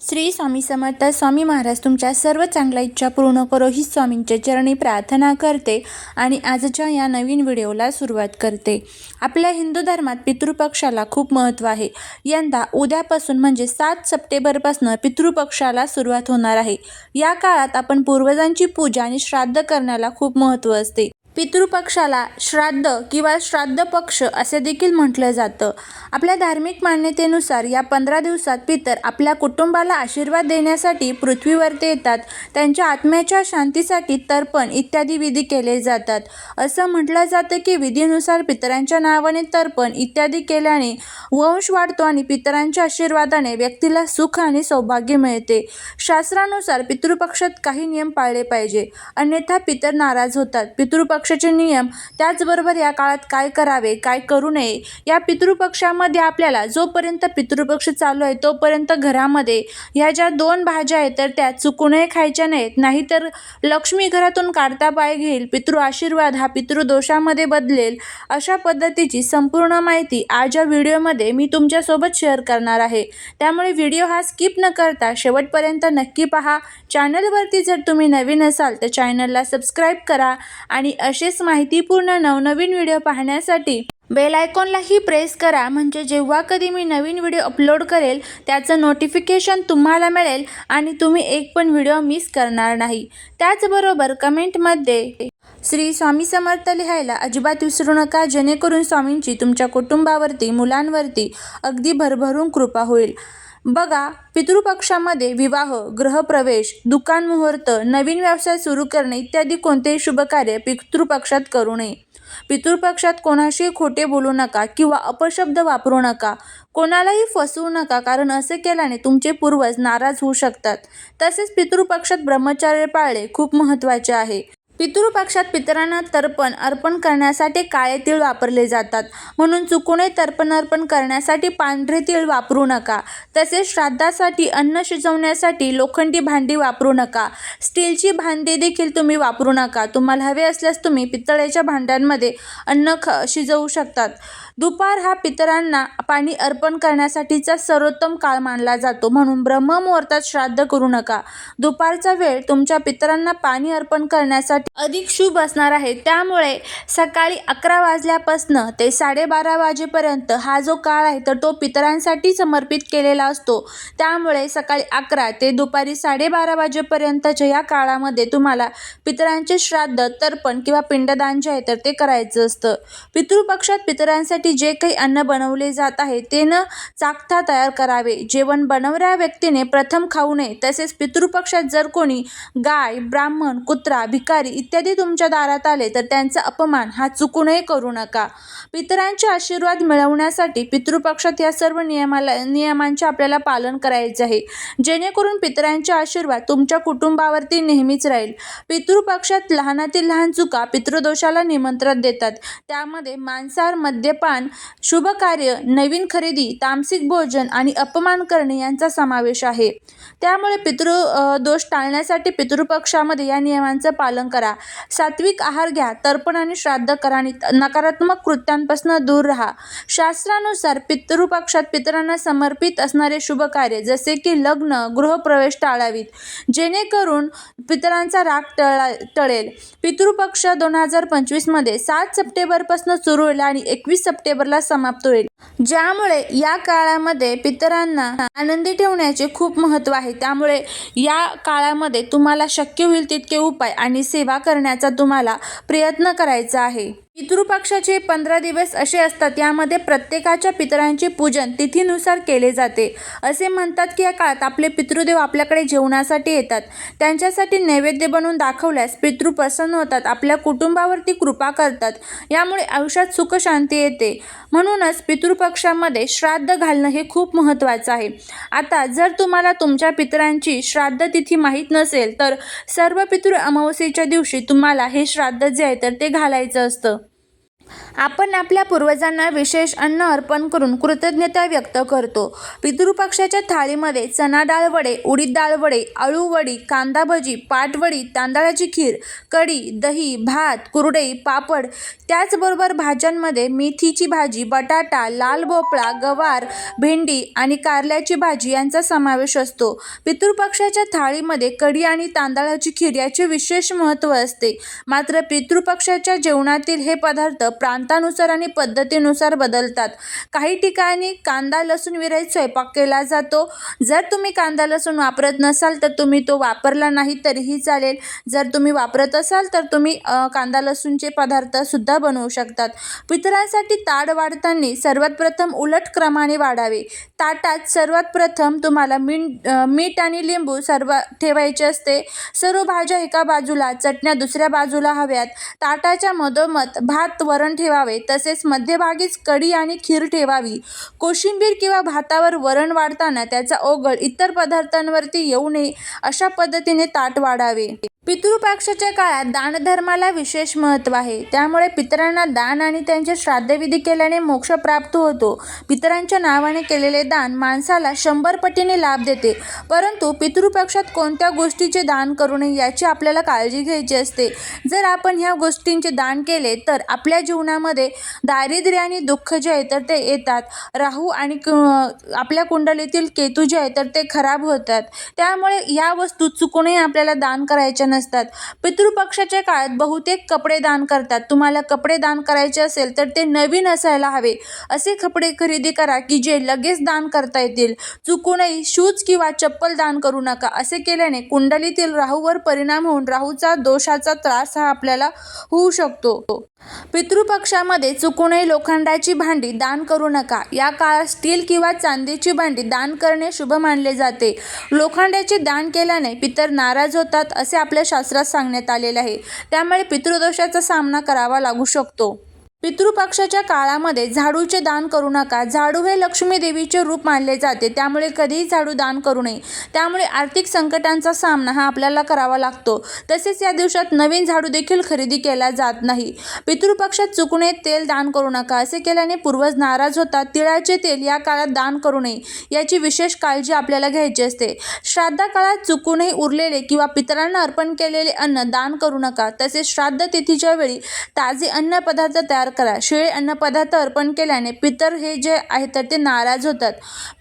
श्री स्वामी समर्थ स्वामी महाराज तुमच्या सर्व चांगल्या इच्छा पूर्ण करो ही स्वामींच्या चरणी प्रार्थना करते आणि आजच्या या नवीन व्हिडिओला सुरुवात करते. आपल्या हिंदू धर्मात पितृपक्षाला खूप महत्त्व आहे. यंदा उद्यापासून म्हणजे सात सप्टेंबरपासून पितृपक्षाला सुरुवात होणार आहे. या काळात आपण पूर्वजांची पूजा आणि श्राद्ध करण्याला खूप महत्त्व असते. पितृपक्षाला श्राद्ध किंवा श्राद्ध पक्ष असे देखील म्हटलं जातं. आपल्या धार्मिक मान्यतेनुसार या पंधरा दिवसात पितर आपल्या कुटुंबाला आशीर्वाद देण्यासाठी पृथ्वीवरती येतात. त्यांच्या आत्म्याच्या शांतीसाठी तर्पण इत्यादी विधी केले जातात. असं म्हटलं जातं की विधीनुसार पितरांच्या नावाने तर्पण इत्यादी केल्याने वंश वाढतो आणि पितरांच्या आशीर्वादाने व्यक्तीला सुख आणि सौभाग्य मिळते. शास्त्रानुसार पितृपक्षात काही नियम पाळले पाहिजे. अन्यथा पितर नाराज होतात. पितृपक्ष पितृपक्षाचे नियम त्याचबरोबर या काळात काय करावे काय करू नये या पितृपक्षामध्ये आपल्याला जोपर्यंत पितृपक्ष चालू आहे तोपर्यंत घरामध्ये ह्या ज्या दोन भाज्या आहेत तर त्या चुकूनही खायच्या नाहीत. नाहीतर लक्ष्मी घरातून काढता पाय घेईल पितृ आशीर्वाद हा पितृदोषामध्ये बदलेल अशा पद्धतीची संपूर्ण माहिती आज या व्हिडिओमध्ये मी तुमच्यासोबत शेअर करणार आहे. त्यामुळे व्हिडिओ हा स्किप न करता शेवटपर्यंत नक्की पहा. चॅनलवरती जर तुम्ही नवीन असाल तर चॅनलला सबस्क्राईब करा आणि असेच माहितीपूर्ण नवनवीन व्हिडिओ पाहण्यासाठी बेल आयकॉनलाही प्रेस करा. म्हणजे जेव्हा कधी मी नवीन व्हिडिओ अपलोड करेल त्याचं नोटिफिकेशन तुम्हाला मिळेल आणि तुम्ही एक पण व्हिडिओ मिस करणार नाही. त्याचबरोबर कमेंटमध्ये श्री स्वामी समर्थ लिहायला अजिबात विसरू नका. जेणेकरून स्वामींची तुमच्या कुटुंबावरती मुलांवरती अगदी भरभरून कृपा होईल. बघा पितृपक्षामध्ये विवाह गृहप्रवेश दुकान मुहूर्त नवीन व्यवसाय सुरू करणे इत्यादी कोणतेही शुभकार्य पितृपक्षात करू नये. पितृपक्षात कोणाशी खोटे बोलू नका किंवा अपशब्द वापरू नका. कोणालाही फसवू नका कारण असे केल्याने तुमचे पूर्वज नाराज होऊ शकतात. तसेच पितृपक्षात ब्रह्मचर्य पाळणे खूप महत्त्वाचे आहे. पितृपक्षात पितरांना तर्पण अर्पण करण्यासाठी काळे तीळ वापरले जातात. म्हणून चुकूनही तर्पण अर्पण करण्यासाठी पांढरे तीळ वापरू नका. तसेच श्राद्धासाठी अन्न शिजवण्यासाठी लोखंडी भांडी वापरू नका. स्टीलची भांडी देखील तुम्ही वापरू नका. तुम्हाला हवे असल्यास तुम्ही पितळेच्या भांड्यांमध्ये अन्न ख शिजवू शकतात. दुपार हा पितरांना पाणी अर्पण करण्यासाठीचा सर्वोत्तम काळ मानला जातो. म्हणून ब्रह्ममुहूर्तात श्राद्ध करू नका. दुपारचा वेळ तुमच्या पितरांना पाणी अर्पण करण्यासाठी अधिक शुभ असणार आहे. त्यामुळे सकाळी अकरा वाजल्यापासनं ते साडेबारा वाजेपर्यंत हा जो काळ आहे तर तो पितरांसाठी समर्पित केलेला असतो. त्यामुळे सकाळी अकरा ते दुपारी साडेबारा वाजेपर्यंतच्या या काळामध्ये तुम्हाला पितरांचे श्राद्ध तर्पण किंवा पिंडदान जे आहे तर ते करायचं असतं. पितृपक्षात पितरांसाठी जे काही अन्न बनवले जात आहे ते न चाकता तयार करावे. जेवण बनवणाऱ्या व्यक्तीने प्रथम खाऊ नये. तसेच पितृपक्षात जर कोणी गाय ब्राह्मण कुत्रा भिकारी इत्यादी तुमच्या दारात आले तर त्यांचा अपमान हा चुकूनही करू नका. पितरांचे आशीर्वाद मिळवण्यासाठी पितृपक्षात या सर्व नियमाला नियमांचे आपल्याला पालन करायचे आहे. जेणेकरून पितरांचे आशीर्वाद तुमच्या कुटुंबावरती नेहमीच राहील. पितृपक्षात लहानातील लहान चुका पितृदोषाला निमंत्रण देतात. त्यामध्ये मांसाहार मद्यपान शुभ कार्य नवीन खरेदी तामसिक भोजन आणि अपमान करणे यांचा समावेश आहे. त्यामुळे पितृ दोष टाळण्यासाठी पितृपक्षामध्ये या नियमांचं पालन करा. सात्विक आहार घ्या तर्पण आणि श्राद्ध करा आणि नकारात्मक कृत्यांपासून दूर राहा. शास्त्रानुसार पितृपक्षात पितरांना समर्पित असणारे शुभ कार्य जसे की लग्न गृहप्रवेश टाळावीत. जेणेकरून पितरांचा राग टळा टळेल. पितृपक्ष दोन हजार पंचवीसमध्ये सात सप्टेंबरपासून सुरू होईल आणि एकवीस सप्टेंबरला समाप्त होईल. ज्यामुळे या काळामध्ये पितरांना आनंदी ठेवण्याचे खूप महत्त्व आहे. त्यामुळे या काळामध्ये तुम्हाला शक्य होईल तितके उपाय आणि सेवा करण्याचा तुम्हाला प्रयत्न करायचा आहे. पितृपक्षाचे पंधरा दिवस असे असतात. यामध्ये प्रत्येकाच्या पितरांचे पूजन तिथीनुसार केले जाते. असे म्हणतात की या काळात आपले पितृदेव आपल्याकडे जेवणासाठी येतात. त्यांच्यासाठी नैवेद्य बनवून दाखवल्यास पितृ प्रसन्न होतात. आपल्या कुटुंबावरती कृपा करतात. यामुळे आयुष्यात सुख शांती येते. म्हणूनच पितृपक्षामध्ये श्राद्ध घालणं हे खूप महत्त्वाचं आहे. आता जर तुम्हाला तुमच्या पितरांची श्राद्ध तिथी माहीत नसेल तर सर्व पितृ अमावस्येच्या दिवशी तुम्हाला हे श्राद्ध जे आहे तर ते घालायचं असतं. आपण आपल्या पूर्वजांना विशेष अन्न अर्पण करून कृतज्ञता व्यक्त करतो. पितृपक्षाच्या थाळीमध्ये चना डाळ वडे उडीद डाळ वडे अळू वडी कांदा भजी पाटवडी तांदळाची खीर कढी दही भात कुरडई पापड त्याचबरोबर भाज्यांमध्ये मेथीची भाजी बटाटा लाल भोपळा गवार भेंडी आणि कारल्याची भाजी यांचा समावेश असतो. पितृपक्षाच्या थाळीमध्ये कढी आणि तांदळाची खीर याचे विशेष महत्त्व असते. मात्र पितृपक्षाच्या जेवणातील हे पदार्थ प्रांतानुसार आणि पद्धतीनुसार बदलतात. काही ठिकाणी कांदा लसूण विरहित स्वयंपाक केला जातो. जर तुम्ही कांदा लसूण वापरत नसाल तर तुम्ही तो वापरला नाही तरीही चालेल. जर तुम्ही वापरत असाल तर तुम्ही कांदा लसूणचे पदार्थसुद्धा बनवू शकतात. पितरांसाठी ताड वाढताना सर्वात प्रथम उलट क्रमाने वाढावे. ताटात सर्वात प्रथम तुम्हाला मीठ मीठ आणि लिंबू सर्व ठेवायचे असते. सर्व भाज्या एका बाजूला चटण्या दुसऱ्या बाजूला हव्यात. ताटाच्या मधोमध भात वरण ठेवावे तसेच मध्यभागीच कढी आणि खीर ठेवावी. कोशिंबीर किंवा भातावर वरण वाढताना त्याचा ओघळ इतर पदार्थांवरती येऊ नये अशा पद्धतीने ताट वाढावे. पितृपक्षाच्या काळात दानधर्माला विशेष महत्त्व आहे. त्यामुळे पितरांना दान आणि त्यांचे श्राद्धविधी केल्याने मोक्ष प्राप्त होतो. पितरांच्या नावाने केलेले दान माणसाला शंभर पटीने लाभ देते. परंतु पितृपक्षात कोणत्या गोष्टीचे दान करू नये याची आपल्याला काळजी घ्यायची असते. जर आपण ह्या गोष्टींचे दान केले तर आपल्या जीवनामध्ये दारिद्र्य आणि दुःख जे आहे तर ते येतात. राहू आणि क- आपल्या कुंडलीतील केतू जे आहे तर ते खराब होतात. त्यामुळे या वस्तू चुकूनही आपल्याला दान करायच्या नसतात. पितृपक्षाच्या काळात बहुतेक कपडे दान करतात. तुम्हाला कपडे दान करायचे असेल तर ते नवीन असायला हवे. असे कपडे खरेदी करा की जे लगेच दान करता येतील. चुकूनही शूज किंवा चप्पल दान करू नका. असे केल्याने कुंडलीतील राहूवर परिणाम होऊन राहूचा दोषाचा त्रास हा आपल्याला होऊ शकतो. पितृपक्षामध्ये चुकूनही लोखंडाची भांडी दान करू नका. या काळात स्टील किंवा चांदीची भांडी दान करणे शुभ मानले जाते. लोखंडाचे दान केल्याने पितर नाराज होतात असे आपल्या शास्त्रात सांगण्यात आलेले आहे. त्यामुळे पितृदोषाचा सामना करावा लागू शकतो. पितृपक्षाच्या काळामध्ये झाडूचे दान करू नका. झाडू हे लक्ष्मी देवीचे रूप मानले जाते. त्यामुळे कधीही झाडू दान करू नये. त्यामुळे आर्थिक संकटांचा सामना हा आपल्याला करावा लागतो. तसेच या दिवसात नवीन झाडू देखील खरेदी केला जात नाही. पितृपक्षात चुकणे तेल दान करू नका. असे केल्याने पूर्वज नाराज होतात. तिळाचे तेल या काळात दान करू नये. याची विशेष काळजी आपल्याला घ्यायची असते. श्राद्धा काळात चुकूनही उरलेले किंवा पितरांना अर्पण केलेले अन्न दान करू नका. तसेच श्राद्ध तिथीच्या वेळी ताजे अन्न पदार्थ तयार करा. शिळे अन्नपदार्थ अर्पण केल्याने पितर हे जे आहे तर ते नाराज होतात.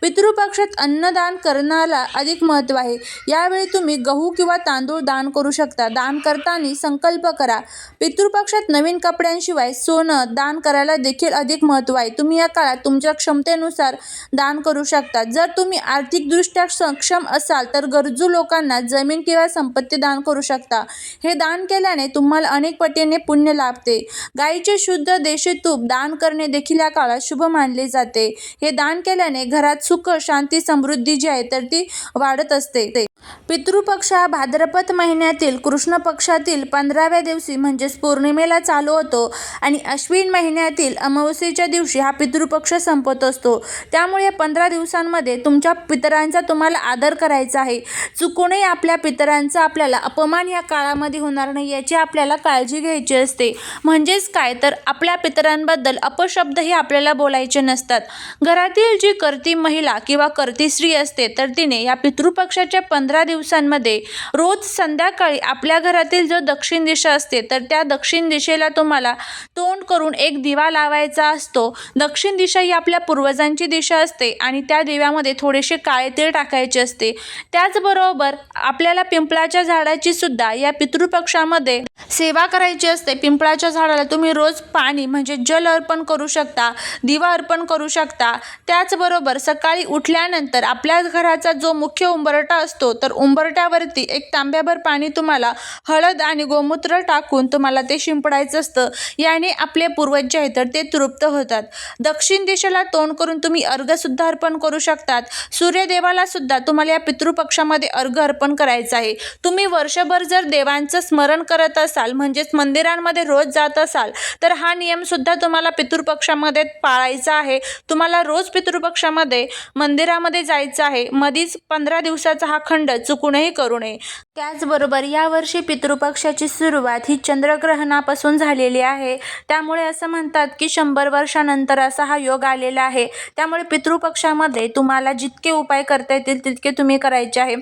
पितृपक्षात अन्नदान करण्याला अधिक महत्त्व आहे. यावेळी तुम्ही गहू किंवा तांदूळ दान करू शकता. दान करताना संकल्प करा. पितृपक्षात नवीन कपड्यांशिवाय सोनं दान करायला देखील अधिक महत्त्व आहे. तुम्ही या काळात तुमच्या क्षमतेनुसार दान करू शकता. जर तुम्ही आर्थिकदृष्ट्या सक्षम असाल तर गरजू लोकांना जमीन किंवा संपत्ती दान करू शकता. हे दान केल्याने तुम्हाला अनेक पटीने पुण्य लाभते. गाईचे शुद्ध देशी तूप दान करणे देखील या काळात शुभ मानले जाते. हे दान केल्याने घरात सुख शांती समृद्धी जी आहे तर ती वाढत असते. पितृपक्ष हा भाद्रपद महिन्यातील कृष्ण पक्षातील पंधराव्या दिवशी म्हणजेच पौर्णिमेला चालू होतो आणि अश्विन महिन्यातील अमावस्येच्या दिवशी हा पितृपक्ष संपत असतो. त्यामुळे या पंधरा दिवसांमध्ये तुमच्या पितरांचा तुम्हाला आदर करायचा आहे. चुकूनही आपल्या पितरांचा आपल्याला अपमान या काळामध्ये होणार नाही याची आपल्याला काळजी घ्यायची असते. म्हणजेच काय? तर आपल्या पितरांबद्दल अपशब्दही आपल्याला बोलायचे नसतात. घरातील जी करती महिला किंवा करती स्त्री असते तर तिने या पितृपक्षाच्या पंधरा पंधरा दिवसांमध्ये रोज संध्याकाळी आपल्या घरातील जो दक्षिण दिशा असते तर त्या दक्षिण दिशेला तुम्हाला तोंड करून एक दिवा लावायचा असतो. दक्षिण दिशा ही आपल्या पूर्वजांची दिशा असते आणि त्या दिव्यामध्ये थोडेसे काळे तीळ टाकायचे असते. त्याचबरोबर आपल्याला पिंपळाच्या झाडाची सुद्धा या पितृपक्षामध्ये सेवा करायची असते. पिंपळाच्या झाडाला तुम्ही रोज पाणी म्हणजे जल अर्पण करू शकता दिवा अर्पण करू शकता. त्याचबरोबर सकाळी उठल्यानंतर आपल्या घराचा जो मुख्य उंबरटा असतो तर उंबरट्यावरती एक तांब्याभर पाणी तुम्हाला हळद आणि गोमूत्र टाकून तुम्हाला ते शिंपडायचं असतं. याने आपले पूर्वज जे आहेत तर ते तृप्त होतात. दक्षिण दिशेला तोंड करून तुम्ही अर्घसुद्धा अर्पण करू शकतात. सूर्यदेवाला सुद्धा तुम्हाला या पितृपक्षामध्ये अर्घ अर्पण करायचं आहे. तुम्ही वर्षभर जर देवांचं स्मरण करत असाल म्हणजेच मंदिरांमध्ये रोज जात असाल तर हा नियमसुद्धा तुम्हाला पितृपक्षामध्ये पाळायचा आहे. तुम्हाला रोज पितृपक्षामध्ये मंदिरामध्ये जायचं आहे. मधीच पंधरा दिवसाचा हा खंड चुकूनही करू नये. त्याचबरोबर यावर्षी पितृपक्षाची सुरुवात ही चंद्रग्रहणापासून झालेली आहे. त्यामुळे असं म्हणतात की शंभर वर्षानंतर असा हा योग आलेला आहे. त्यामुळे पितृपक्षामध्ये तुम्हाला जितके उपाय करता येतील तितके तुम्ही करायचे आहे.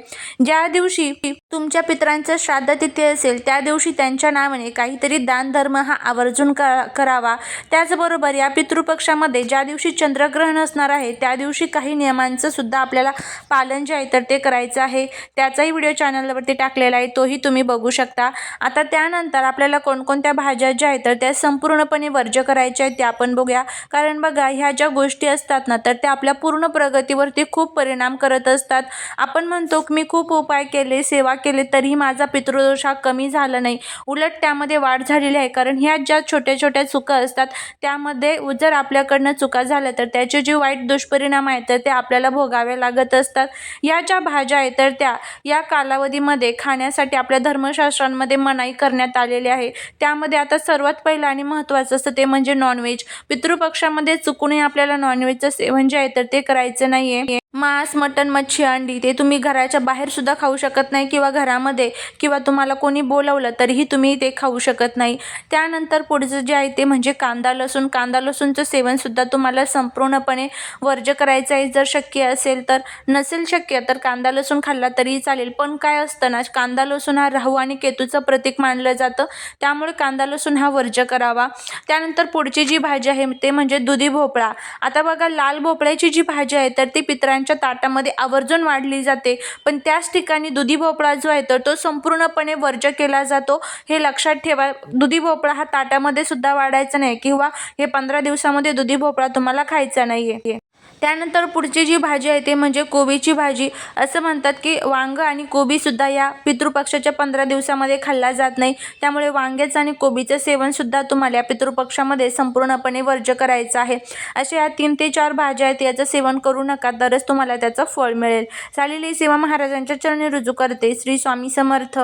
ज्या दिवशी तुमच्या पितरांचं श्राद्ध तिथी असेल त्या दिवशी त्यांच्या नावाने काहीतरी दानधर्म हा आवर्जून करा करावा. त्याचबरोबर या पितृपक्षामध्ये ज्या दिवशी चंद्रग्रहण असणार आहे त्या दिवशी काही नियमांचं सुद्धा आपल्याला पालन जे आहे तर ते करायचं आहे. त्याचाही व्हिडिओ चॅनलवरती टाकलेला आहे तोही तुम्ही बघू शकता. आता त्यानंतर आपल्याला कोणकोणत्या भाज्या ज्या आहेत तर त्या संपूर्णपणे वर्ज्य करायच्या आहेत त्या आपण बघूया. कारण बघा ह्या ज्या गोष्टी असतात ना तर त्या आपल्या पूर्ण प्रगतीवरती खूप परिणाम करत असतात. आपण म्हणतो की मी खूप उपाय केले सेवा केले तरीही माझा पितृदोष हा कमी झाला नाही. उलट त्यामध्ये वाढ झालेली आहे. कारण ह्या ज्या छोट्या छोट्या चुका असतात त्यामध्ये जर आपल्याकडनं चुका झाल्या तर त्याचे जे वाईट दुष्परिणाम आहेत तर ते आपल्याला भोगावे लागत असतात. या ज्या भाज्या आहेत तर त्या या कालावधीमध्ये खाण्यासाठी आपल्या धर्मशास्त्रांमध्ये मनाई करण्यात आलेली आहे. त्यामध्ये आता सर्वात पहिलं आणि महत्त्वाचं असतं ते म्हणजे नॉनव्हेज पितृपक्षामध्ये चुकूनही आपल्याला नॉनव्हेजचं सेवन जे आहे तर ते करायचं नाही आहे मांस मटण मच्छी अंडी ते तुम्ही घराच्या बाहेरसुद्धा खाऊ शकत नाही किंवा घरामध्ये किंवा तुम्हाला कोणी बोलवलं तरीही तुम्ही ते खाऊ शकत नाही. त्यानंतर पुढचं जे आहे ते म्हणजे कांदा लसूण. कांदा लसूणचं सेवनसुद्धा तुम्हाला संपूर्णपणे वर्ज करायचं आहे जर शक्य असेल तर नसेल शक्य तर कांदा लसूण खाल्ला तरीही चालेल. पण काय असतं ना कांदा लसूण हा राहू आणि केतूचं प्रतीक मानलं जातं. त्यामुळे कांदा लसूण हा वर्ज करावा. त्यानंतर पुढची जी भाजी आहे ते म्हणजे दुधी भोपळा. आता बघा लाल भोपळ्याची जी भाजी आहे तर ती पितरांच्या ताटामध्ये आवर्जून वाढली जाते. पण त्याच ठिकाणी दुधी भोपळा जो आहे तर तो संपूर्णपणे वर्ज्य केला जातो. हे लक्षात ठेवा दुधी भोपळा हा ताटामध्ये सुद्धा वाढायचा नाही किंवा हे पंधरा दिवसामध्ये दुधी भोपळा तुम्हाला खायचा नाही आहे त्यानंतर पुढची जी भाजी आहे ते म्हणजे कोबीची भाजी. असं म्हणतात की वांगं आणि कोबीसुद्धा या पितृपक्षाच्या पंधरा दिवसामध्ये खाल्ला जात नाही. त्यामुळे वांग्याचं आणि कोबीचं सेवनसुद्धा तुम्हाला या पितृपक्षामध्ये संपूर्णपणे वर्ज्य करायचं आहे. अशा या तीन ते चार भाज्या आहेत याचं सेवन करू नका तरच तुम्हाला त्याचं फळ मिळेल. चालेल ही सेवा महाराजांच्या चरणी रुजू करते. श्री स्वामी समर्थ.